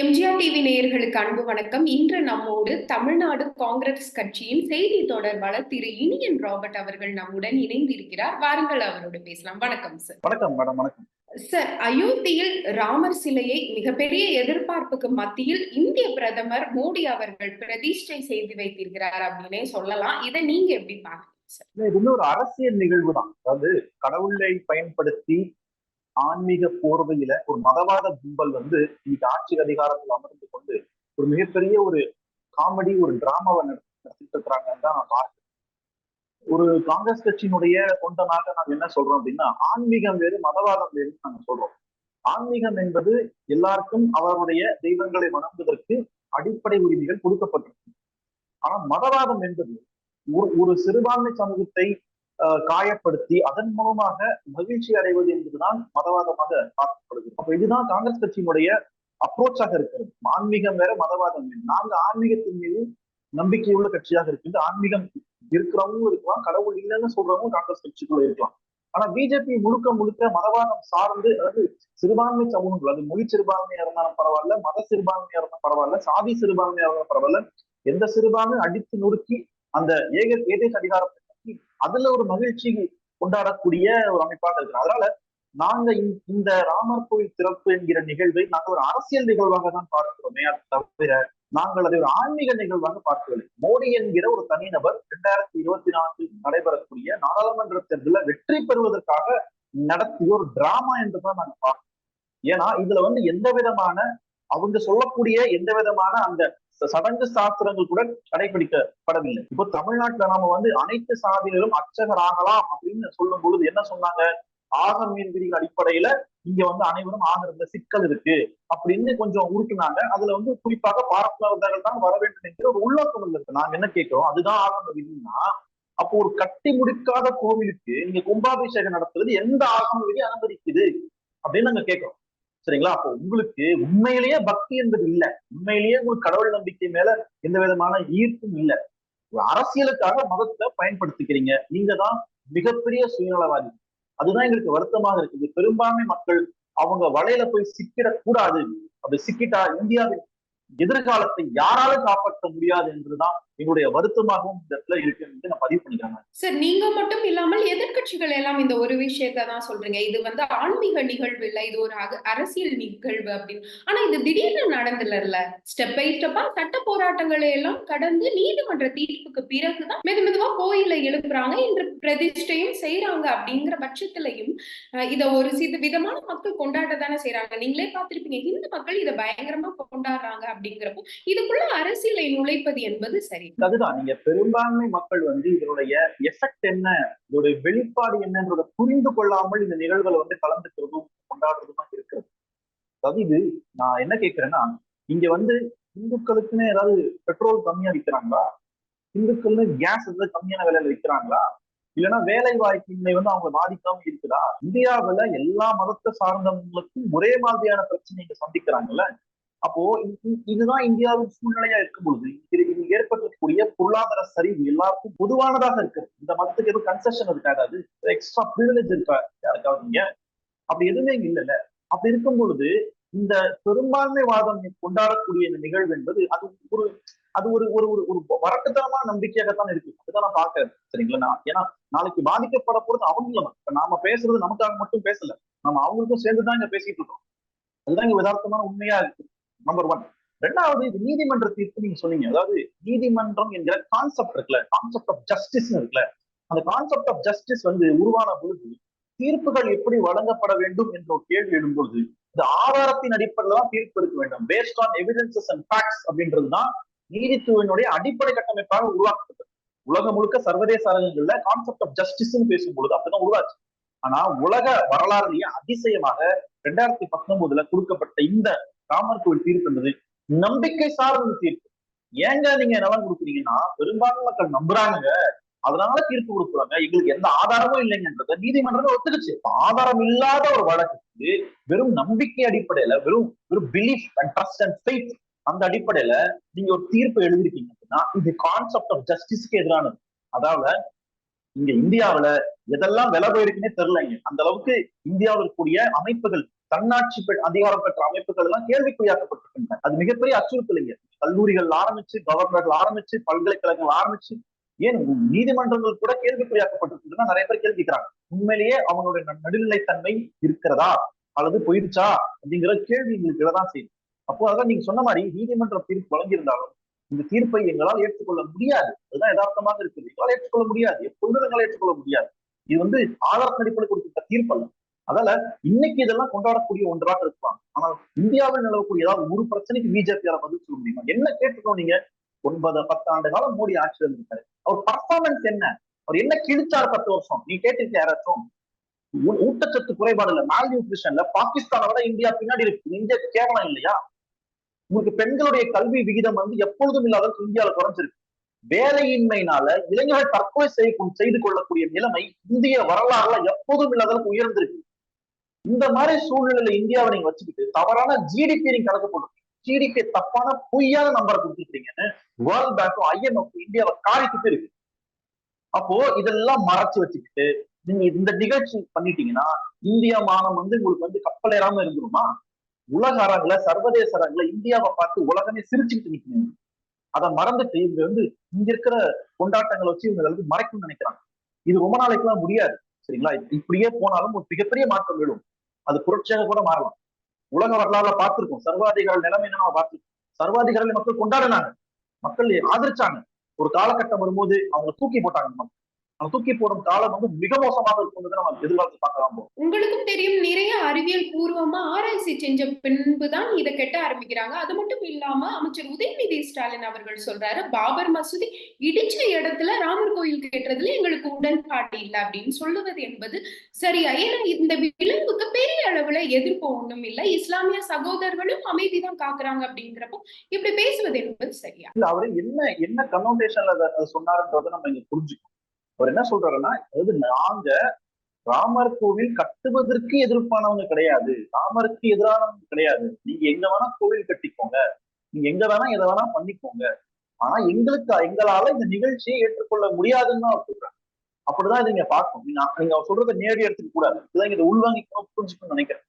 MGR TV நேயர்களுக்கு அன்பு வணக்கம். இன்று நம்மோடு தமிழ்நாடு காங்கிரஸ் கட்சியின் செய்தி தொடர்பாளர் திரு இனியன் ராபர்ட் அவர்கள் நம்முடன் இணைந்திருக்கிறார். வாருங்கள் அவரோடு பேசலாம். வணக்கம் சார். வணக்கம் மேடம். வணக்கம். சார் அயோத்தியில் ராமர் சிலையை மிகப்பெரிய எதிர்பார்ப்புக்கு மத்தியில் இந்திய பிரதமர் மோடி அவர்கள் பிரதிஷ்டை செய்து வைத்திருக்கிறார் அப்படின்னே சொல்லலாம். இதை நீங்க எப்படி பாக்குறீங்க இது ஒரு அரசியல் நிகழ்வு தான் அதாவது கடவுளை பயன்படுத்தி ஆன்மீக போர்வையில ஒரு மதவாத கும்பல் வந்து இன்னைக்கு ஆட்சி அதிகாரத்தில் அமர்ந்து கொண்டு ஒரு மிகப்பெரிய ஒரு காமெடி ஒரு டிராமாவை நடத்திட்டு இருக்கிறாங்கன்னு தான் நான் பார்க்கிறேன். ஒரு காங்கிரஸ் கட்சியினுடைய தொண்டனாக நாம் என்ன சொல்றோம் அப்படின்னா ஆன்மீகம் வேறு மதவாதம் வேறுன்னு நாங்க சொல்றோம். ஆன்மீகம் என்பது எல்லாருக்கும் அவருடைய தெய்வங்களை வணங்குவதற்கு அடிப்படை உரிமைகள் கொடுக்கப்பட்டிருக்கு. ஆனா மதவாதம் என்பது ஒரு ஒரு சிறுபான்மை சமூகத்தை காயப்படுத்தி அதன் மூலமாக மகிழ்ச்சி அடைவது என்பதுதான் மதவாதமாக பார்க்கப்படுகிறது. அப்ப இதுதான் காங்கிரஸ் கட்சியினுடைய அப்ரோச்சாக இருக்கிறது. ஆன்மீகம் வேற மதவாதம் வேற. நாங்க ஆன்மீகத்தின் மீது நம்பிக்கையுள்ள கட்சியாக இருக்கின்ற ஆன்மீகம் இருக்கிறவங்களும் இருக்கலாம் கடவுள் இல்லைன்னு சொல்றவங்க காங்கிரஸ் கட்சிக்குள்ள இருக்கலாம். ஆனா பிஜேபி முழுக்க முழுக்க மதவாதம் சார்ந்து அதாவது சிறுபான்மை சமூகங்கள் அது மொழி சிறுபான்மையா இருந்தாலும் பரவாயில்ல மத சிறுபான்மையா இருந்தாலும் பரவாயில்ல சாதி சிறுபான்மையா இருந்தாலும் பரவாயில்ல எந்த சிறுபான்மை அடித்து நொறுக்கி அந்த ஏக ஏதேச அதிகாரத்தை அதுல ஒரு மகிழ்ச்சி கொண்டாடக்கூடிய ஒரு அமைப்பாக இருக்கு. அதனால நாங்க இந்த- ராமர் கோயில் திறப்பு என்கிற நிகழ்வை நாங்கள் ஒரு அரசியல் நிகழ்வாக தான் பார்க்கிறோமே அது தவிர நாங்கள் அதை ஒரு ஆன்மீக நிகழ்வாக பார்க்கவில்லை. மோடி என்கிற ஒரு தனிநபர் இரண்டாயிரத்தி இருபத்தி நான்கில் நடைபெறக்கூடிய நாடாளுமன்ற தேர்தலில் வெற்றி பெறுவதற்காக நடத்திய ஒரு டிராமா என்றுதான் நாங்க பார்க்கிறோம். ஏன்னா இதுல வந்து எந்த விதமான அவங்க சொல்லக்கூடிய எந்த விதமான அந்த சடங்கு சாஸ்திரங்கள் கூட கடைபிடிக்கப்படவில்லை. இப்போ தமிழ்நாட்டுல நாம வந்து அனைத்து சாதியினரும் அர்ச்சகராகலாம் அப்படின்னு சொல்லும் பொழுது என்ன சொன்னாங்க? ஆக மீன்பிரிகள் அடிப்படையில இங்க வந்து அனைவரும் ஆகிறதுல சிக்கல் இருக்கு அப்படின்னு கொஞ்சம் உருட்டுனாங்க. அதுல வந்து குறிப்பாக பாரம்பரியர்கள் தான் வர வேண்டும் என்கிற ஒரு உள்நோக்கம் இருக்கு நாங்க என்ன கேட்கிறோம்? அதுதான் ஆகம விதினா அப்போ ஒரு கட்டி முடிக்காத கோவிலுக்கு நீங்க கும்பாபிஷேகம் நடத்துறது எந்த ஆகம விதி அனுமதிக்குது அப்படின்னு நாங்க கேட்கிறோம். சரிங்களா? அப்போ உங்களுக்கு உண்மையிலேயே பக்தி என்பது இல்ல. உண்மையிலேயே உங்களுக்கு கடவுள் நம்பிக்கை மேல எந்த விதமான ஈர்ப்பும் இல்ல. ஒரு அரசியலுக்காக மதத்தை பயன்படுத்திக்கிறீங்க. நீங்க தான் மிகப்பெரிய சுயநலவாதி. அதுதான் எங்களுக்கு வருத்தமாக இருக்குது. பெரும்பான்மை மக்கள் அவங்க வலையில போய் சிக்கிடக்கூடாது. அப்படி சிக்கிட்டா இந்தியாவின் எதிர்காலத்தை யாராலும் காப்பாற்ற முடியாது என்றுதான் எங்களுடைய வருத்தமாகவும் இந்த இடத்துல இருக்குன்னு நான் பதிவு பண்ணிக்கிறாங்க சார் நீங்க மட்டும் இல்லாமல் எதிர்க்கட்சிகள் எல்லாம் இந்த ஒரு விஷயத்தை தான் சொல்றீங்க. இது வந்து ஆன்மீக நிகழ்வு இல்ல இது ஒரு அக- அரசியல் நிகழ்வு அப்படின்னு. ஆனா இது திடீர்னு நடந்துல ஸ்டெப் பை ஸ்டெப்பா சட்ட போராட்டங்களை எல்லாம் கடந்து நீதிமன்ற தீர்ப்புக்கு பிறகுதான் மெது மெதுவா கோயில எழுப்புறாங்க இன்று பிரதிஷ்டையும் செய்யறாங்க அப்படிங்கிற பட்சத்திலையும் இத ஒரு சில விதமான மக்கள் கொண்டாட தானே செய்யறாங்க நீங்களே பார்த்திருப்பீங்க இந்து மக்கள் இதை பயங்கரமா கொண்டாடுறாங்க அப்படிங்கிறப்போ இதுக்குள்ள அரசியலை நுழைப்பது என்பது சரி. அதுதான். நீங்க பெரும்பான்மை மக்கள் வந்து இதனுடைய எஃபெக்ட் என்ன இதோட வெளிப்பாடு என்னன்றத புரிந்து கொள்ளாமல் இந்த நிகழ்வுகளை வந்து கலந்துக்கிறதும் கொண்டாடுறதுமா இருக்கிறது. அதாவது இது நான் என்ன கேட்கிறேன்னா இங்க வந்து இந்துக்களுக்குன்னு ஏதாவது பெட்ரோல் கம்மியா விற்கிறாங்களா இந்துக்கள்னு கேஸ் ஏதாவது கம்மியான விலையில விற்கிறாங்களா இல்லைன்னா வேலை வாய்ப்பின்மை வந்து அவங்க பாதிக்காம இருக்குதா? இந்தியாவில எல்லா மதத்தை சார்ந்தவங்களுக்கும் ஒரே மாதிரியான பிரச்சனைங்க சந்திக்கிறாங்கல்ல? அப்போ இதுதான் இந்தியாவின் சூழ்நிலையா இருக்கும் பொழுது இது இது ஏற்பட்டிருக்கக்கூடிய பொருளாதார சரிவு எல்லாருக்கும் பொதுவானதாக இருக்கு இந்த மதத்துக்கு எதுவும் கன்செஷன் இருக்காது. எக்ஸ்ட்ரா ப்ரிவிலேஜ் இருக்கா யாருக்காவது நீங்க அப்படி எதுவுமே இங்க இல்லைல்ல. அப்படி இருக்கும் பொழுது இந்த பெரும்பான்மைவாதம் கொண்டாடக்கூடிய இந்த நிகழ்வு என்பது அது ஒரு அது ஒரு ஒரு ஒரு ஒரு வரட்டுத்தனமான நம்பிக்கையாகத்தான் இருக்கு. அதுதான் நான் பாக்குறேன் சரிங்களா? நான் ஏன்னா நாளைக்கு பாதிக்கப்பட போறது அவங்களும் இப்ப நாம பேசுறது நமக்காக மட்டும் பேசல. நம்ம அவங்களுக்கும் சேர்ந்துதான் இங்க பேசிட்டு இருக்கோம். அதுதான் இங்க யதார்த்தமான உண்மையா இருக்கு. நம்பர் ஒன் ரெண்டாவது இது நீதிமன்ற தீர்ப்பு நீங்க சொன்னீங்க. அதாவது நீதிமன்றம் என்கிற கான்செப்ட் இருக்குல்ல. கான்செப்ட் ஆஃப் ஜஸ்டிஸ் இருக்குல்ல. அந்த கான்செப்ட் ஆஃப் ஜஸ்டிஸ் வந்து உருவான பொழுது தீர்ப்புகள் எப்படி வழங்கப்பட வேண்டும் என்ற ஒரு கேள்வி எழும்பொழுது இந்த ஆதாரத்தின் அடிப்படையில் தான் தீர்ப்பு எடுக்க வேண்டும். Based on evidences and facts அப்படின்றது தான் நீதித்துவனுடைய அடிப்படை கட்டமைப்பாக உருவாக்கப்பட்டது. உலகம் முழுக்க சர்வதேச அரங்குகள்ல கான்செப்ட் ஆஃப் ஜஸ்டிஸ்ன்னு பேசும்பொழுது அப்படிதான் உருவாச்சு. ஆனா உலக வரலாறுலயே அதிசயமாக ரெண்டாயிரத்தி பத்தொன்பதுல கொடுக்கப்பட்ட இந்த ராமர் கோவில் தீர்ப்பு என்பது நம்பிக்கை சார்ந்த தீர்ப்பு. ஏங்க நீங்க நலன் கொடுக்குறீங்கன்னா பெரும்பான்மை மக்கள் நம்புறாங்க அதனால தீர்ப்பு கொடுக்குறாங்க எங்களுக்கு எந்த ஆதாரமும் இல்லைங்கன்றத நீதிமன்றம் ஒத்துக்குச்சு. இப்ப ஆதாரம் இல்லாத ஒரு வழக்கு வெறும் நம்பிக்கை அடிப்படையில வெறும் வெறும் belief and trust and faith அந்த அடிப்படையில நீங்க ஒரு தீர்ப்பு எழுதிருக்கீங்க அப்படின்னா இது கான்செப்ட் ஆஃப் ஜஸ்டிஸ்க்கு எதிரானது. அதாவது இங்க இந்தியாவுல எதெல்லாம் விலை போயிருக்குன்னே தெரியலங்க. அந்த அளவுக்கு இந்தியாவில் இருக்கக்கூடிய அமைப்புகள் தன்னாட்சி அதிகாரம் பெற்ற அமைப்புகள் எல்லாம் கேள்விக்குறியாக்கப்பட்டிருக்கின்றன. அது மிகப்பெரிய அச்சுறுத்தல் இங்க. கல்லூரிகள் ஆரம்பிச்சு கவர்னர்கள் ஆரம்பிச்சு பல்கலைக்கழகங்கள் ஆரம்பிச்சு. ஏன் நீதிமன்றங்கள் கூட கேள்விக்குறியாக்கப்பட்டிருக்கின்றன? நிறைய பேர் கேள்விக்கிறாங்க. உண்மையிலேயே அவங்களுடைய நடுநிலைத்தன்மை இருக்கிறதா? அல்லது போயிடுச்சா? அப்படிங்கிற கேள்வி எங்களுக்கு தான் செய்யும். அப்போ அதான் நீங்க சொன்ன மாதிரி நீதிமன்ற தீர்ப்பு வழங்கியிருந்தாலும் இந்த தீர்ப்பை எங்களால் ஏற்றுக்கொள்ள முடியாது. அதுதான் யதார்த்தமாக இருக்குது. எங்களால் ஏற்றுக்கொள்ள முடியாது. எப்பொழுதும் எங்களால் ஏற்றுக்கொள்ள முடியாது. இது வந்து ஆதாரத்தின் அடிப்படையில் கொடுத்த தீர்ப்பு அல்ல அதால இன்னைக்கு இதெல்லாம் கொண்டாடக்கூடிய ஒன்றாக இருக்கலாம். ஆனால் இந்தியாவில் நிலவக்கூடிய ஏதாவது ஒரு பிரச்சனைக்கு பிஜேபியால பதில் சொல்ல முடியுமா? என்ன கேட்டுக்கணும் நீங்க? ஒன்பது பத்து ஆண்டு காலம் மோடி ஆட்சியில் இருக்காரு. அவர் பர்ஃபார்மன்ஸ் என்ன? அவர் என்ன கிழிச்சார் பத்து வருஷம்? நீ கேட்டிருக்க யாராச்சும்? ஊட்டச்சத்து குறைபாடு இல்ல. மால் நியூட்ரிஷன்ல பாகிஸ்தானை விட இந்தியா பின்னாடி இருக்கு. இந்தியா கேவலம் இல்லையா? உங்களுக்கு பெண்களுடைய கல்வி விகிதம் வந்து எப்பொழுதும் இல்லாத இந்தியாவில குறைஞ்சிருக்கு. வேலையின்மையினால இளைஞர்கள் தற்கொலை செய்ய செய்து கொள்ளக்கூடிய நிலைமை இந்திய வரலாறுல எப்போதும் இல்லாத அளவுக்கு உயர்ந்திருக்கு. இந்த மாதிரி சூழ்நிலையில இந்தியாவை நீங்க வச்சுக்கிட்டு தவறான ஜிடிபி நீங்க கணக்கு போட்டு ஜிடிபி தப்பான பொய்யான நம்பரை கொடுத்துருக்கீங்கன்னு வேர்ல்ட் பேங்க்கும் ஐஎம்எஃப் இந்தியாவை காரிக்கிட்டு இருக்கு. அப்போ இதெல்லாம் மறைச்சு வச்சுக்கிட்டு நீங்க இந்த நிகழ்ச்சி பண்ணிட்டீங்கன்னா இந்தியா மானம் வந்து உங்களுக்கு வந்து கப்பலேறாம இருந்துருமா? உலக அரங்குல சர்வதேச அரங்குல இந்தியாவை பார்த்து உலகமே சிரிச்சுக்கிட்டு நிக்கணும் அதை மறந்துட்டு இவங்க வந்து இங்க இருக்கிற கொண்டாட்டங்களை வச்சு இவங்க வந்து மறைக்கணும்னு நினைக்கிறாங்க. இது ரொம்ப நாளைக்குலாம் முடியாது சரிங்களா? இப்படியே போனாலும் ஒரு மிகப்பெரிய மாற்றம் விடும் அது புரட்சியாக கூட மாறலாம். உலக வரலாறுல பார்த்திருக்கோம். சர்வாதிகார நிலைமை நம்ம பார்த்திருக்கோம். சர்வாதிகாரிகளை மக்கள் கொண்டாடினாங்க. மக்கள் ஆதரிச்சாங்க. ஒரு காலகட்டம் வரும்போது அவங்க தூக்கி போட்டாங்க மக்கள். தூக்கி போடும் காலம் வந்து மிக மோசமாக இருக்குங்கிறத நம்ம எதிர்காலத்தில் பார்க்கலாம். உங்களுக்கும் தெரியும் நிறைய அறிவியல் பூர்வமா ஆராய்ச்சி செஞ்ச பின்புதான் இதை கெட்ட ஆரம்பிக்கிறாங்க. அது மட்டும் இல்லாம அமைச்சர் உதயநிதி ஸ்டாலின் அவர்கள் சொல்றாரு பாபர் மசூதி இடிச்ச இடத்துல ராமர் கோயில் கட்டுறதுல எங்களுக்கு உடன்பாடு இல்லை அப்படின்னு சொல்லுவது என்பது சரியா ஏன்னா இந்த விளைவுக்கு பெரிய அளவுல எதிர்ப்பு ஒண்ணும் இல்லை. இஸ்லாமிய சகோதரர்களும் அமைதிதான் காக்குறாங்க அப்படிங்கிறப்போ இப்படி பேசுவது என்பது சரியா? இல்ல அவரு என்ன என்ன கன்னோடேஷன்ல அதை சொன்னாருன்றதை நம்ம இங்க புரிஞ்சுக்கணும். அவர் என்ன சொல்றாருன்னா அதாவது நாங்க ராமர் கோவில் கட்டுவதற்கு எதிர்ப்பானவங்க கிடையாது. ராமருக்கு எதிரானவங்க கிடையாது. நீங்க எங்க வேணா கோவில் கட்டிக்கோங்க. நீங்க எங்க வேணா எதை வேணா பண்ணிக்கோங்க. ஆனா எங்களுக்கு எங்களால இந்த நிகழ்ச்சியை ஏற்றுக்கொள்ள முடியாதுன்னு தான் அவர் சொல்றாரு. அப்படிதான் நீங்க பார்க்கணும். நீங்க நீங்க அவர் சொல்றதை நேரடி எடுத்துக்க கூடாது. இதுதான் இதை உள்வாங்கிக்கணும் புரிஞ்சுக்கணும்னு நினைக்கிறேன்.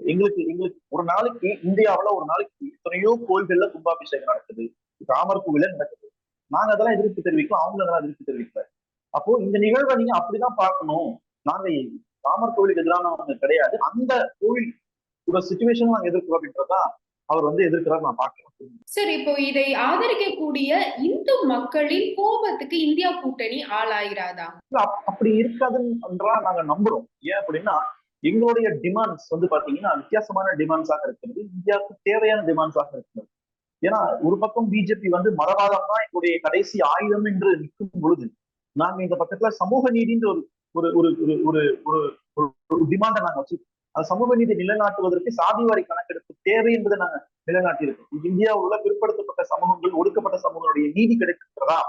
எங்களுக்கு எங்களுக்கு ஒரு நாளைக்கு இந்தியாவுல ஒரு நாளைக்கு எத்தனையோ கோயில்கள்ல கும்பாபிஷேகம் நடக்குது. ராமர் கோவில நடக்குது. நாங்க அதெல்லாம் எதிர்ப்பு தெரிவிக்கலாம் அவங்க அதெல்லாம் எதிர்ப்பு தெரிவிக்கல. அப்போ இந்த நிகழ்வை நீங்க அப்படிதான் பார்க்கணும். நாங்க ராமர் கோவிலுக்கு எதிரானவங்க கிடையாது. அந்த கோவில் ஒரு சுச்சுவேஷன் நாங்க எதிர்க்கிறோம் அப்படின்றதான் அவர் வந்து எதிர்க்கிறார் நான் பார்க்கிறேன். சரி இப்போ இதை ஆதரிக்கக்கூடிய இந்து மக்களின் கோபத்துக்கு இந்தியா கூட்டணி ஆளாயிராதா அப்படி இருக்காதுன்றா நாங்க நம்புறோம். ஏன் அப்படின்னா எங்களுடைய டிமாண்ட்ஸ் வந்து பாத்தீங்கன்னா வித்தியாசமான டிமாண்ட்ஸாக இருக்கிறது. இந்தியாவுக்கு தேவையான டிமாண்ட்ஸாக இருக்கிறது. ஏன்னா ஒரு பக்கம் பிஜேபி வந்து மதவாதம் தான் எங்களுடைய கடைசி ஆயுதம் என்று நிற்கும் பொழுது நாங்க இந்த பக்கத்துல சமூக நீதின்ற ஒரு ஒரு ஒரு ஒரு ஒரு ஒரு ஒரு டிமாண்டை நாங்க வச்சிருக்கோம். அது சமூக நீதி நிலைநாட்டுவதற்கு சாதி வாரி கணக்கெடுப்பு தேவை என்பதை நாங்க நிலைநாட்டியிருக்கோம். இந்தியாவில் உள்ள பிற்படுத்தப்பட்ட சமூகங்கள் ஒடுக்கப்பட்ட சமூகங்களுடைய நீதி கிடைக்கிறதா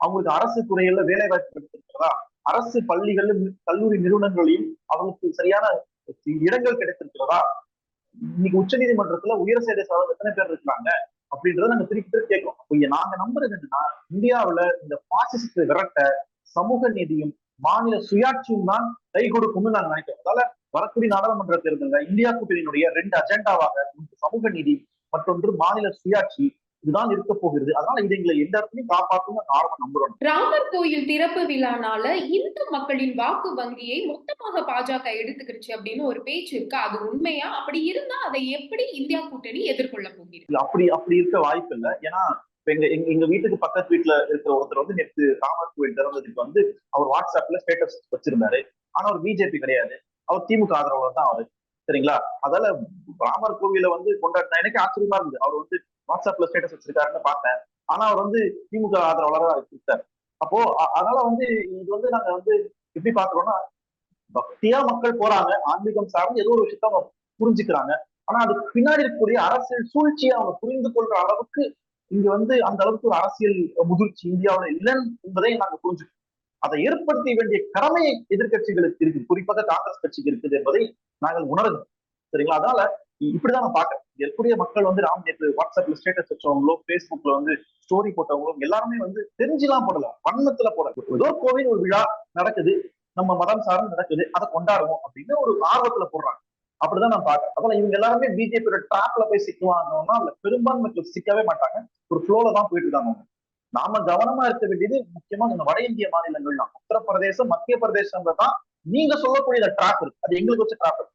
அவங்களுக்கு அரசு துறைகள்ல வேலை வாய்ப்பு கிடைத்திருக்கிறதா? அரசு பள்ளிகளும் கல்லூரி நிறுவனங்களையும் அவங்களுக்கு சரியான இடங்கள் கிடைத்திருக்கிறதா? இன்னைக்கு உச்ச நீதிமன்றத்துல உயர் சேவை சாதம் எத்தனை பேர் இருக்கிறாங்க? அப்படின்றத நாங்க திருப்பி திருப்பி கேட்கிறோம். அப்ப நாங்க நம்புறது என்னன்னா இந்தியாவுல இந்த பாசிஸ்ட் விரட்ட சமூக நீதியும் மாநில சுயாட்சியும் தான் கை கொடுக்கும்னு நாங்க நினைக்கிறோம். அதால வரக்கூடிய நாடாளுமன்ற தேர்தலில் இந்தியா கூட்டணியினுடைய ரெண்டு அஜெண்டாவாக சமூக நீதி மற்றொன்று மாநில சுயாட்சி. இதுதான் இருக்க போகிறது. அதனால இது எங்களை எந்த இடத்துலையும் காப்பாற்றும் ஆரம்ப நம்புறோம் ராமர் கோயில் திறப்பு விழானால இந்து மக்களின் வாக்கு வங்கியை மொத்தமாக பாஜக எடுத்துக்கிடுச்சு அப்படின்னு ஒரு பேச்சு இருக்கு? அது உண்மையா? அப்படி இருந்தா அதை எப்படி இந்தியா கூட்டணி எதிர்கொள்ள போகிறது? அப்படி அப்படி இருக்க வாய்ப்பு இல்லை. ஏன்னா எங்க எங்க எங்க வீட்டுக்கு பக்கத்து வீட்டுல இருக்கிற ஒருத்தர் வந்து நேற்று ராமர் கோவில் திறந்ததுக்கு வந்து அவர் வாட்ஸ்அப்ல ஸ்டேட்டஸ் வச்சிருந்தாரு. ஆனா அவர் பிஜேபி கிடையாது. அவர் திமுக ஆதரவாளர் தான் அவரு. சரிங்களா? அதால ராமர் கோவில வந்து கொண்டாடின எனக்கு ஆச்சரியமா இருந்தது. அவர் வந்து வாட்ஸ்அப்ல ஸ்டேட்டஸ் வச்சிருக்காருன்னு பார்த்தேன். ஆனா அவர் வந்து திமுக ஆதரவாளராக இருக்காரு. அப்போ அதனால வந்து இது வந்து நாங்க வந்து எப்படி பாக்குறோம்னா பக்தியா மக்கள் போறாங்க. ஆன்மீகம் சார்ந்து ஏதோ ஒரு விஷயத்த அவங்க புரிஞ்சுக்கிறாங்க. ஆனா அதுக்கு பின்னாடி இருக்கக்கூடிய அரசியல் சூழ்ச்சியை அவங்க புரிந்து கொள்ற அளவுக்கு இங்க வந்து அந்த அளவுக்கு ஒரு அரசியல் முதிர்ச்சி இந்தியாவில இல்லைன்னு என்பதை நாங்க புரிஞ்சுக்கணும் அதை ஏற்படுத்த வேண்டிய கடமை எதிர்க்கட்சிகளுக்கு இருக்கு குறிப்பாக காங்கிரஸ் கட்சிக்கு இருக்குது என்பதை நாங்கள் உணர்கிறோம். சரிங்களா? அதனால இப்படிதான் நான் பாக்குறேன் இங்க மக்கள் வந்து ராம் நேற்று வாட்ஸ்அப்ல ஸ்டேட்டஸ் வச்சவங்களோ பேஸ்புக்ல வந்து ஸ்டோரி போட்டவங்களோ எல்லாருமே வந்து தெரிஞ்சுலாம் போடல. வண்ணத்துல போடல. ஏதோ கோவில் ஒரு விழா நடக்குது நம்ம மதம் சார்ந்து நடக்குது அதை கொண்டாடுவோம் அப்படின்னு ஒரு ஆர்வத்துல போடுறாங்க. அப்படிதான் நான் பாக்குறேன் அதனால இவங்க எல்லாருமே பிஜேபியோட ட்ராப்ல போய் சிக்குவாங்கன்னா அதுல பெரும்பான்மைக்கு சிக்கவே மாட்டாங்க. ஒரு ஃப்ளோல தான் போயிட்டு இருக்காங்க நாம கவனமா இருக்க வேண்டியது முக்கியமா இந்த வட இந்திய மாநிலங்கள் தான் உத்தரப்பிரதேசம் மத்திய பிரதேசம் தான் நீங்க சொல்லக்கூடிய ட்ராப் இருக்கு. அது எங்களுக்கு வச்ச டிராப் இருக்கு.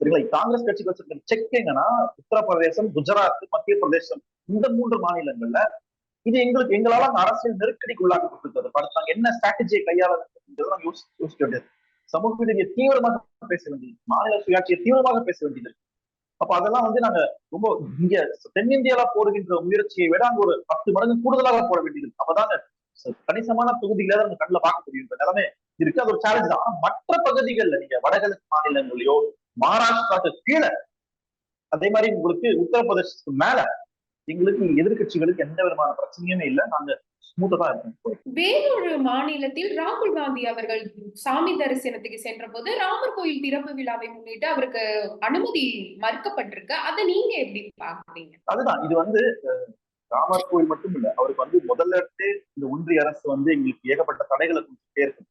சரிங்களா காங்கிரஸ் கட்சிக்கு வச்சிருக்க செக் எங்கன்னா உத்தரப்பிரதேசம் குஜராத் மத்திய பிரதேசம் இந்த மூன்று மாநிலங்கள்ல இது எங்களுக்கு எங்களால அந்த அரசியல் நெருக்கடிக்கு உள்ளாக்கப்பட்டிருக்கிறது படுத்தாங்க என்ன ஸ்ட்ராட்டஜியை கையாள நாங்க யோசிக்க வேண்டியது. சமூக நீதியை தீவிரமாக பேச வேண்டியது. மாநில சுயாட்சியை தீவிரமாக பேச வேண்டியது. அப்ப அதெல்லாம் வந்து நாங்க ரொம்ப இங்க தென்னிந்தியால போடுகின்ற முயற்சியை விட அங்க ஒரு பத்து மடங்கு கூடுதலாக போட வேண்டியது. அப்பதாங்க கணிசமான தொகுதிகளை நம்ம கண்ணில் பார்க்க முடியும். நிலைமை இருக்கு. அது ஒரு சேலஞ்ச் தான். ஆனா மற்ற பகுதிகள்ல நீங்க வடகிழக்கு மாநிலங்களையோ மகாராஷ்டிராக்கு கீழே. அதே மாதிரி உங்களுக்கு உத்தரப்பிரதேசத்துக்கு மேல. எங்களுக்கு எதிர்க்கட்சிகளுக்கு எந்த விதமான பிரச்சனையுமே இல்லை. நாங்க வேறொரு மாநிலத்தில் ராகுல் காந்தி அவர்கள் சாமி தரிசனத்துக்கு சென்ற போது ராமர் கோயில் திறப்பு விழாவை முன்னிட்டு அவருக்கு அனுமதி மறுக்கப்பட்டிருக்கு. அதை நீங்க எப்படி பாக்குறீங்க அதுதான். இது வந்து ராமர் கோயில் மட்டும் இல்ல. அவருக்கு வந்து முதல்ல இருந்தே இந்த ஒன்றிய அரசு வந்து எங்களுக்கு ஏகப்பட்ட தடைகளை கொடுத்துட்டே இருக்கு.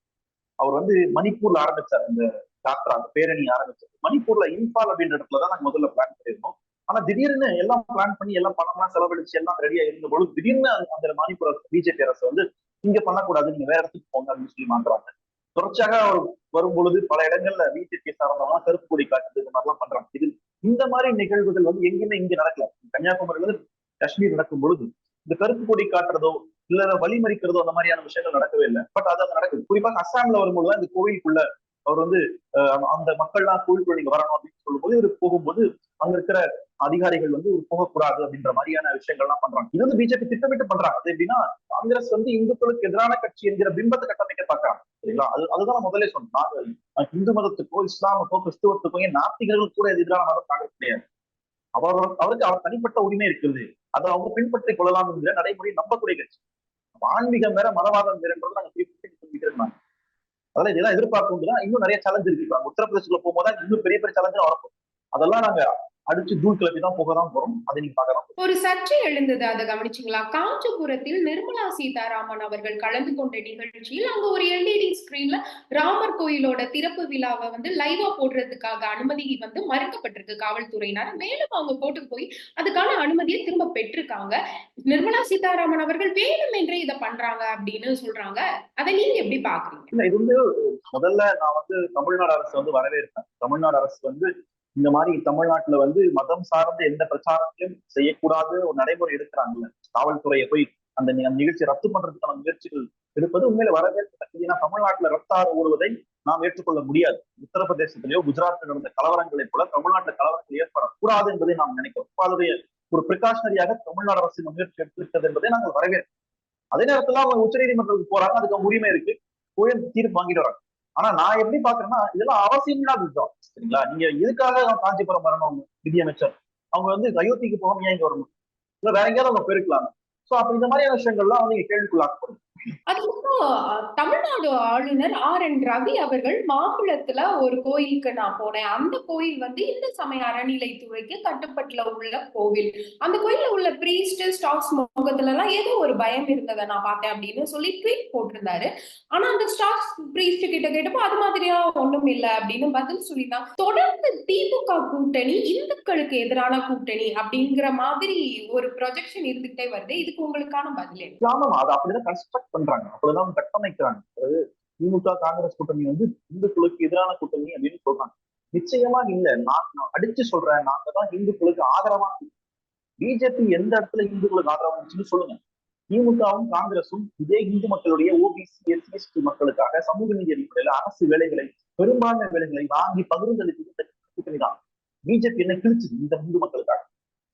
அவர் வந்து மணிப்பூர்ல ஆரம்பிச்சார். இந்த டாக்டர் அந்த பேரணி ஆரம்பிச்சது. மணிப்பூர்ல இம்பால் அப்படின்ற இடத்துல தான் நாங்க முதல்ல பிளான் பண்ணியிருந்தோம். ஆனா திடீர்னு எல்லாம் பிளான் பண்ணி எல்லாம் பணம்லாம் செலவழிச்சு எல்லாம் ரெடியா இருந்தபோது திடீர்னு அந்த- அந்த மணிப்பூர் பிஜேபி அரசு வந்து இங்க பண்ணக்கூடாது நீங்க வேற இடத்துக்கு போங்க அப்படின்னு சொல்லி மாத்துறாங்க. தொடர்ச்சியாக அவர் வரும் பொழுது பல இடங்கள்ல பிஜேபி சார்ந்தவங்க கருப்பு கொடி காட்டுறது இந்த மாதிரிலாம் பண்றாங்க. இது இந்த மாதிரி நிகழ்வுகள் வந்து எங்கேயுமே இங்க நடக்கல. கன்னியாகுமரியில இருந்து காஷ்மீர் நடக்கும் பொழுது இந்த கருப்பு கொடி காட்டுறதோ இல்ல வழிமறிக்கிறதோ அந்த மாதிரியான விஷயங்கள் நடக்கவே இல்லை. பட் அது நடக்குது. குறிப்பாக அஸ்ஸாம்ல வரும்போது இந்த கோவிலுக்குள்ள அவர் வந்து அந்த மக்கள்லாம் கோவிலுக்குள்ள நீங்க வரணும் அப்படின்னு சொல்லும்போது இவர் போகும்போது அங்க இருக்கிற அதிகாரிகள் வந்து போகக்கூடாது அப்படின்ற மாதிரியான விஷயங்கள்லாம் பண்றாங்க. இது வந்து பிஜேபி திட்டமிட்டு பண்றாங்க. அது எப்படின்னா காங்கிரஸ் வந்து இந்துக்களுக்கு எதிரான கட்சி என்கிற பிம்பத்தை கட்டமைக்க பாக்குறாங்க சரிங்களா? அது அதுதான் முதலே முதல்ல சொன்னேன். இந்து மதத்துக்கோ இஸ்லாமுக்கோ கிறிஸ்துவத்துக்கோ ஏன் நாத்திகர்களுக்கு கூட எதிரான மதம் காங்கிரஸ் கிடையாது. அவர் அவருக்கு அவர் தனிப்பட்ட உரிமை இருக்குது. அதை அவங்க பின்பற்றிக் கொள்ளலாம் என்கிற நடைமுறை நம்பக்கூடிய கட்சி. ஆன்மீகம் வேற மதவாதம் வேறன்றது அதெல்லாம் இதெல்லாம் எதிர்பார்க்கும் இன்னும் நிறைய சேலஞ்ச் இருக்கு. இப்ப உத்தரப்பிரதேசத்துல போகும்போது இன்னும் பெரிய பெரிய சேலஞ்சா வரப்போம் அதெல்லாம் நாங்க அடிச்சு தூள் கிளப்பி தான் போக தான் போறோம் அதை நீங்க பார்க்கலாம். ஒரு சர்ச்சை எழுந்தது. அதை கவனிச்சிங்களா? காஞ்சிபுரத்தில் நிர்மலா சீதாராமன் அவர்கள் கலந்து கொண்ட நிகழ்ச்சியில் அங்க ஒரு எல்இடி ஸ்கிரீன்ல ராமர் கோயிலோட திறப்பு விழாவை வந்து லைவா போடுறதுக்காக அனுமதி வந்து மறுக்கப்பட்டிருக்கு காவல்துறையினர். மேலும் அவங்க கோர்ட்டுக்கு போய் அதுக்கான அனுமதியை திரும்ப பெற்றிருக்காங்க. நிர்மலா சீதாராமன் அவர்கள் வேணுமென்றே இதை பண்றாங்க அப்படின்னு சொல்றாங்க. அதை நீங்க எப்படி பாக்குறீங்க இல்ல இது வந்து முதல்ல நான் வந்து தமிழ்நாடு அரசு வந்து வரவேற்பேன். தமிழ்நாடு அரசு வந்து இந்த மாதிரி தமிழ்நாட்டுல வந்து மதம் சார்ந்த எந்த பிரச்சாரத்தையும் செய்யக்கூடாது ஒரு நடைமுறை எடுக்கிறாங்கல்ல. காவல்துறையை போய் அந்த நிகழ்ச்சியை ரத்து பண்றதுக்கான முயற்சிகள் எடுப்பது உண்மையில வரவேற்கத்தக்கது ஏன்னா தமிழ்நாட்டுல ரத்தாறு ஓடுவதை நாம் ஏற்றுக்கொள்ள முடியாது. உத்தரப்பிரதேசத்திலேயோ குஜராத்தில் நடந்த கலவரங்களை போல தமிழ்நாட்டுல கலவரங்கள் ஏற்படக்கூடாது என்பதை நாம் நினைக்கிறோம். அதனுடைய ஒரு பிரிகாஷனரியாக தமிழ்நாடு அரசு இந்த முயற்சி எடுத்திருக்கிறது என்பதை நாங்கள் வரவேற்கிறோம். அதே நேரத்தில் அவங்க உச்சநீதிமன்றத்துக்கு போறாங்க. அதுக்கு உரிமை இருக்கு. போய் தீர்ப்பு வாங்கிட்டு வராங்க. ஆனா நான் எப்படி பாக்குறேன்னா இதெல்லாம் அவசியம் இல்லாததுதான் சரிங்களா? நீங்க எதுக்காக காஞ்சிபுரம் வரணும் நிதியமைச்சர்? அவங்க வந்து அயோத்திக்கு போகாம ஏன் இங்க வரணும்? இல்ல வேற எங்கேயாவது அவங்க பெருக்கலாம் சோ அப்ப இந்த மாதிரியான விஷயங்கள்லாம் வந்து இங்க கேள்விக்குள்ளாக்கப்படும். அதுக்கப்புறம் தமிழ்நாடு ஆளுநர் ஆர் என் ரவி அவர்கள் மாம்பழத்துல ஒரு கோயிலுக்கு நான் போனேன். அந்த கோயில் வந்து இந்த சமய அறநிலைத்துறைக்கு கட்டுப்பட்டுல உள்ள கோவில். அந்த கோயில்ல உள்ள பிரீஸ்ட் ஸ்டாக்ஸ் முகத்துல எல்லாம் ஏதோ ஒரு பயம் இருந்ததை நான் பார்த்தேன் அப்படின்னு சொல்லி ட்வீட் போட்டிருந்தாரு. ஆனா அந்த ஸ்டாக்ஸ் பிரீஸ்ட் கிட்ட கேட்டப்போ அது மாதிரியா ஒண்ணும் இல்ல அப்படின்னு பதில் சொல்லிதான் தொடர்ந்து திமுக கூட்டணி இந்துக்களுக்கு எதிரான கூட்டணி அப்படிங்கிற மாதிரி ஒரு ப்ரொஜெக்ஷன் இருந்துகிட்டே வருது. இதுக்கு உங்களுக்கான பதில் என்ன? அப்படிதான் கன்ஸ்ட்ரக்ட் பண்றாங்க. அப்படிதான் கட்டமைக்கிறாங்க. அதாவது திமுக காங்கிரஸ் கூட்டணி வந்து இந்துக்களுக்கு எதிரான கூட்டணி அப்படின்னு சொல்றாங்க. நிச்சயமா இல்ல. நான் அடிச்சு சொல்றேன். நாங்க தான் இந்துக்களுக்கு ஆதரவா பிஜேபி எந்த இடத்துல இந்துக்களுக்கு ஆதரவா சொல்லுங்க. திமுகவும் காங்கிரசும் இதே இந்து மக்களுடைய ஓபிசி எஸ்சி எஸ்டி மக்களுக்காக சமூக நீதி அடிப்படையில அரசு வேலைகளை பெரும்பான்மை வேலைகளை வாங்கி பகிர்ந்தளித்தது கூட்டணி தான் பிஜேபி என்ன கிழிச்சுது? இந்த இந்து மக்களுக்காக.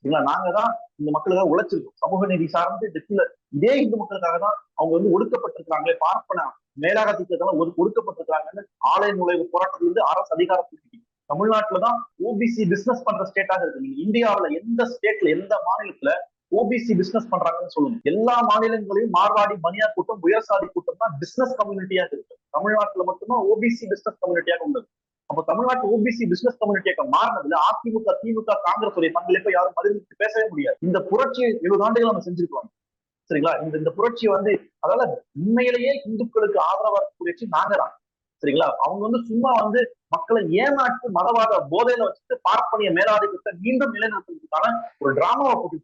சரிங்களா நாங்க தான் இந்த மக்களுக்காக உழைச்சிருக்கோம். சமூக நீதி சார்ந்து இந்த இதே இந்து மக்களுக்காக தான் அவங்க வந்து ஒடுக்கப்பட்டிருக்காங்களே பார்ப்பன மேலாகத்துக்கு ஒரு ஒடுக்கப்பட்டிருக்காங்கன்னு ஆலய நுழைவு போராட்டத்தில் இருந்து அரசு அதிகாரத்துக்கு தமிழ்நாட்டுல தான் ஓபிசி பிசினஸ் பண்ற ஸ்டேட்டாக இருக்கு. நீங்க இந்தியாவுல எந்த ஸ்டேட்ல எந்த மாநிலத்துல ஓபிசி பிசினஸ் பண்றாங்கன்னு சொல்லுங்க. எல்லா மாநிலங்களையும் மார்வாடி மணியார் கூட்டம் உயர்சாதி கூட்டம் தான் பிசினஸ் கம்யூனிட்டியாக இருக்கு. தமிழ்நாட்டுல மட்டும்தான் ஓபிசி பிசினஸ் கம்யூனிட்டியாக உள்ளது அப்ப தமிழ்நாட்டு ஓபிசி பிசினஸ் கம்யூனிட்டியாக மாறினதுல அதிமுக திமுக காங்கிரஸ் உடைய பங்களிப்பை யாரும் பதிலளித்து பேசவே முடியாது. இந்த புரட்சியை எழுபது ஆண்டுகள் நம்ம செஞ்சிருக்கோம். சரிங்களா? இந்த இந்த புரட்சி வந்து அதால உண்மையிலேயே இந்துக்களுக்கு ஆதரவா இருக்கக்கூடிய நாங்க தான் சரிங்களா? அவங்க வந்து சும்மா வந்து மக்களை ஏமாற்றி மதவாத போதையில வச்சுட்டு பார்ப்பனிய மேலாதிக்கத்தை மீண்டும் நிலைநிறுத்துறதுக்கான ஒரு டிராமாவை போட்டு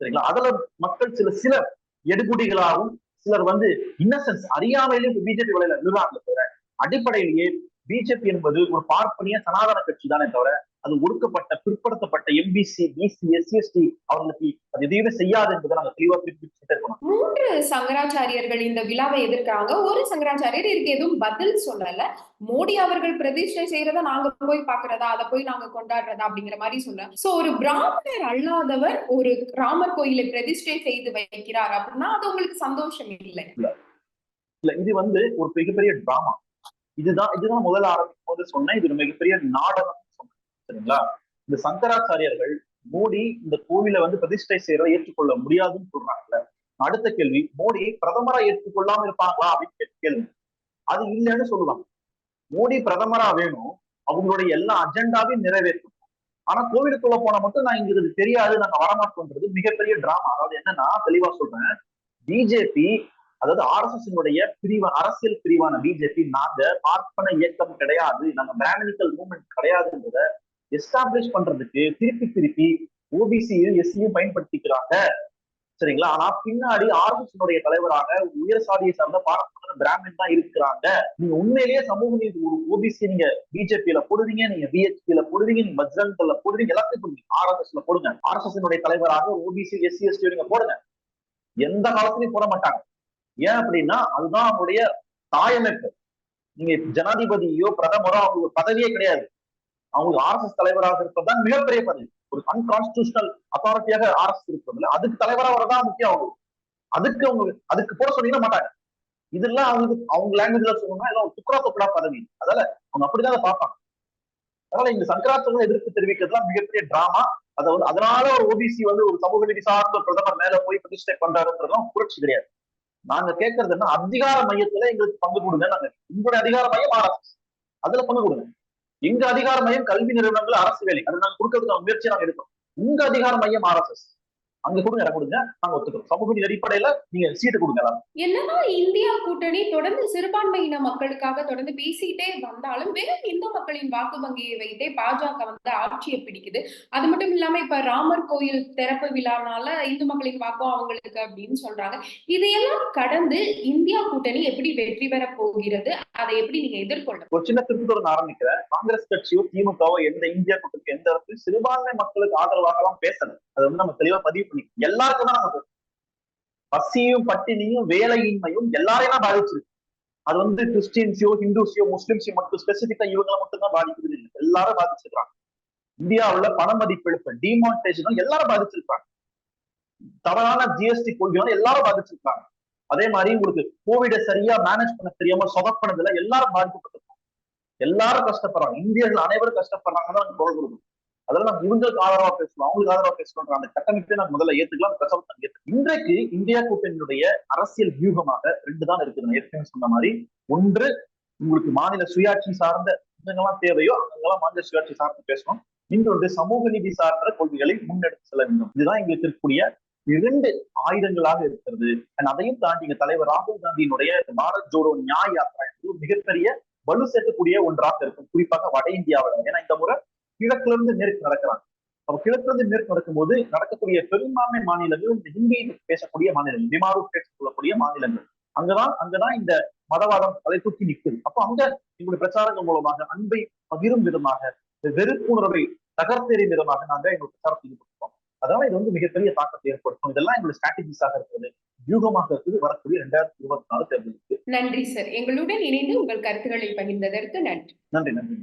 சரிங்களா? அதுல மக்கள் சில சிலர் எடுகுடிகளாகவும் சிலர் வந்து இன்னசென்ஸ் அறியாமையிலும் பிஜேபி வலையில விழுறாங்க தவிர அடிப்படையிலேயே பிஜேபி என்பது ஒரு பார்ப்பனிய சனாதன கட்சி தானே தவிர அது ஒடுக்கப்பட்ட பிற்படுத்தப்பட்ட எம்பிசி பிசி எஸ்சி எஸ்டி அவர்களுக்கு அது எதையுமே செய்யாது என்பதை நாங்க தெளிவா இருக்கணும். மூன்று சங்கராச்சாரியர்கள் இந்த விழாவை எதிர்க்கிறாங்க. ஒரு சங்கராச்சாரியர் இதுக்கு எதுவும் பதில் சொல்லல. மோடி அவர்கள் பிரதிஷ்டை செய்யறத நாங்க போய் பாக்குறதா அதை போய் நாங்க கொண்டாடுறதா அப்படிங்கிற மாதிரி சொல்ல சோ ஒரு பிராமணர் அல்லாதவர் ஒரு ராமர் கோயிலை பிரதிஷ்டை செய்து வைக்கிறார் அப்படின்னா அது உங்களுக்கு சந்தோஷம் இல்லை. இல்ல இது வந்து ஒரு மிகப்பெரிய டிராமா இதுதான் இதுதான் முதல்ல ஆரம்பிக்கும் போது சொன்னேன் இது மிகப்பெரிய நாடகம் சொன்னேன் சரிங்களா? இந்த சங்கராச்சாரியர்கள் மோடி இந்த கோவிலை வந்து பிரதிஷ்டை செய்யறத ஏற்றுக்கொள்ள முடியாதுன்னு சொல்றாங்கல்ல. அடுத்த கேள்வி மோடி பிரதமரா ஏற்றுக்கொள்ளாம இருப்பாங்களா அப்படின்னு கேள்வி அது இல்லைன்னு சொல்லுவாங்க மோடி பிரதமரா வேணும் அவங்களுடைய எல்லா அஜெண்டாவையும் நிறைவேற்றும் ஆனா கோவிலுக்குள்ள போனா மட்டும் நான் இங்க இது தெரியாது நாங்க வரமாட்டோம்ன்றது மிகப்பெரிய டிராமா அதாவது என்னன்னா தெளிவா சொல்றேன் பிஜேபி அதாவது ஆர் எஸ் எஸ் பிரிவு அரசியல் பிரிவான பிஜேபி நாங்க பார்ப்பன இயக்கம் கிடையாது. நாங்க பிராமணிக்கல் மூவ்மெண்ட் கிடையாதுன்றத எஸ்டாப்ளிஷ் பண்றதுக்கு திருப்பி திருப்பி ஓபிசியும் எஸ்சியும் பயன்படுத்திக்கிறாங்க. சரிங்களா? ஆனா பின்னாடி ஆர்எஸ்எஸ்னுடைய தலைவராக உயர் சாதியை சார்ந்த பாரம்பரிய பிராமின் தான் இருக்கிறாங்க. நீங்க உண்மையிலேயே சமூக நீதி ஒரு ஓபிசி நீங்க பிஜேபியில போடுவீங்க நீங்க பிஹெச்பியில போடுவீங்க நீங்க பஜ்ரங்கல்ல போடுவீங்க எல்லாத்துக்கும் ஆர்எஸ்எஸ்ல போடுங்க ஆர்எஸ்எஸ்னுடைய தலைவராக ஓபிசி எஸ்சி எஸ்டி நீங்க போடுங்க. எந்த காலத்திலையும் போட மாட்டாங்க. ஏன் அப்படின்னா அதுதான் அவங்களுடைய தாயமைப்பு. நீங்க ஜனாதிபதியோ பிரதமரோ அவங்களுக்கு பதவியே கிடையாது. அவங்களுக்கு ஆர்எஸ்எஸ் தலைவராக இருப்பதுதான் மிகப்பெரிய பதவி. ஒரு அன்கான்ஸ்டியூஷனல் அத்தாரிட்டியாக ஆர்எஸ் இருப்பதில்ல. அதுக்கு தலைவராக வரதான் முக்கியம் அவங்க அதுக்கு அவங்க அதுக்கு போட சொன்னீங்கன்னா மாட்டாங்க. இதெல்லாம் அவங்களுக்கு அவங்க லாங்குவேஜ்ல சொல்லணும்னா எல்லாம் துக்கரா துக்கரா பதவி. அதால அவங்க அப்படிதான் அதை பார்ப்பாங்க. அதனால இந்த சங்கராச்சாரம் எதிர்ப்பு தெரிவிக்கிறதுலாம் மிகப்பெரிய டிராமா அதை வந்து அதனால ஒரு ஓபிசி வந்து ஒரு சமூக நீதி சார்ந்த பிரதமர் மேல போய் பிரதிஷ்டை பண்றாருன்றதுலாம் புரட்சி கிடையாது. நாங்க கேட்கறது என்ன? அதிகார மையத்துல எங்களுக்கு பங்கு கொடுங்க நாங்க. உங்களுடைய அதிகார மையம் ஆர்எஸ்எஸ் அதுல பங்கு கொடுங்க. எங்க அதிகார மையம் கல்வி நிறுவனங்கள் அரசு வேலை. அதை நாங்க கொடுக்கறதுக்கு முயற்சி நாங்க எடுக்கிறோம். உங்க அதிகார மையம் ஆர்எஸ்எஸ் அங்க கொடுங்க இடம் கொடுங்க. நாங்க ஒத்துக்கிறோம். சமூக நீதி அடிப்படையில நீங்க சீட்டு கொடுங்க என்னதான் இந்தியா கூட்டணி தொடர்ந்து சிறுபான்மையின மக்களுக்காக தொடர்ந்து பேசிட்டே வந்தாலும் வெறும் இந்து மக்களின் வாக்கு வங்கியை வைத்தே பாஜக வந்து ஆட்சியை பிடிக்குது. அது மட்டும் இல்லாம இப்ப ராமர் கோயில் திறப்பு விழானால இந்து மக்களின் வாக்கும் அவங்களுக்கு அப்படின்னு சொல்றாங்க. இதையெல்லாம் கடந்து இந்தியா கூட்டணி எப்படி வெற்றி பெற போகிறது? அதை எப்படி நீங்க எதிர்கொள்ள ஒரு சின்ன திருப்பத்தோட ஆரம்பிக்கிறேன். காங்கிரஸ் கட்சியோ திமுகவோ எந்த இந்தியா கூட்டணிக்கு எந்த இடத்துல சிறுபான்மை மக்களுக்கு ஆதரவாக எல்லாம் பேசல. அதை வந்து நம்ம தெளிவா பதிவு பண்ணி எல்லாருக்கும் தான் நம்ம பசியும் பட்டினியும் வேலையின்மையும் எல்லாரையும் தான் பாதிச்சிருக்கு. அது வந்து கிறிஸ்டின்ஸையோ ஹிந்துஸையோ முஸ்லிம்ஸையோ மட்டும் ஸ்பெசிபிக்கா இவங்களை மட்டும் தான் பாதிக்குது இல்லை. எல்லாரும் பாதிச்சிருக்காங்க. இந்தியாவுல பண மதிப்பிழப்பு டிமானிட்டேஷன் எல்லாரும் பாதிச்சிருக்காங்க. தவறான ஜிஎஸ்டி கொள்கையால எல்லாரும் பாதிச்சிருக்காங்க. அதே மாதிரி உங்களுக்கு கோவிடை சரியா மேனேஜ் பண்ண தெரியாம சொதப்பினதுல எல்லாரும் பாதிக்கப்பட்டிருக்காங்க. எல்லாரும் கஷ்டப்படுறாங்க. இந்தியர்கள் அனைவரும் கஷ்டப்படுறாங்கன்னு குரல் கொடுக்கணும் அதெல்லாம் இவங்களுக்கு ஆதரவா பேசணும் அவங்களுக்கு ஆதரவா பேசணும்ன்ற அந்த கட்டமைப்பை நம்ம முதல்ல ஏத்துக்கலாம். பிரசவத்தை ஏத்துக்கலாம். இன்றைக்கு இந்தியா கூட்டணியுடைய அரசியல் வியூகமாக ரெண்டு தான் இருக்குது. நான் ஏற்கனவே சொன்ன மாதிரி ஒன்று உங்களுக்கு மாநில சுயாட்சி சார்ந்த எங்கெல்லாம் தேவையோ அங்கெல்லாம் மாநில சுயாட்சி சார்ந்து பேசணும். இன்னொன்று சமூக நீதி சார்ந்த கொள்கைகளை முன்னெடுத்து செல்ல வேண்டும். இதுதான் எங்களுக்கு இருக்கக்கூடிய இரண்டு ஆயுதங்களாக இருக்கிறது. அதையும் தாண்டி இங்க தலைவர் ராகுல் காந்தியினுடைய பாரத் ஜோடோ நியாய யாத்திரா என்பது மிகப்பெரிய வலு சேர்க்கக்கூடிய ஒன்றாக இருக்கும். குறிப்பாக வட இந்தியாவில் ஏன்னா இந்த முறை கிழக்குல இருந்து மேற்கு நடக்கிறாங்க. அப்ப கிழக்குல இருந்து மேற்கு நடக்கும்போது நடக்கக்கூடிய பெரும்பான்மை மாநிலங்கள் இந்த ஹிந்தி பேசக்கூடிய மாநிலங்கள் பிமாரு பேசக்கூடிய மாநிலங்கள். அங்கதான் அங்கதான் இந்த மதவாதம் தலை தூக்கி நிற்குது அப்போ அங்க எங்களுடைய பிரச்சாரங்கள் மூலமாக அன்பை பகிரும் விதமாக வெறுப்புணர்வை தகர்த்தெறியும் விதமாக நாங்க எங்களுடைய பிரச்சாரத்தை ஈடுபடுத்தோம் அதனால இது வந்து மிகப்பெரிய தாக்கத்தை ஏற்படுத்தும். இதெல்லாம் எங்களுடைய ஸ்ட்ராட்டஜிஸாக இருக்கிறது. வியூகமாக இருக்குது. வரக்கூடிய ரெண்டாயிரத்தி இருபத்தி நாலு தேர்தலுக்கு. நன்றி சார் எங்களுடன் இணைந்து உங்கள் கருத்துக்களை பகிர்ந்ததற்கு நன்றி. நன்றி நன்றி.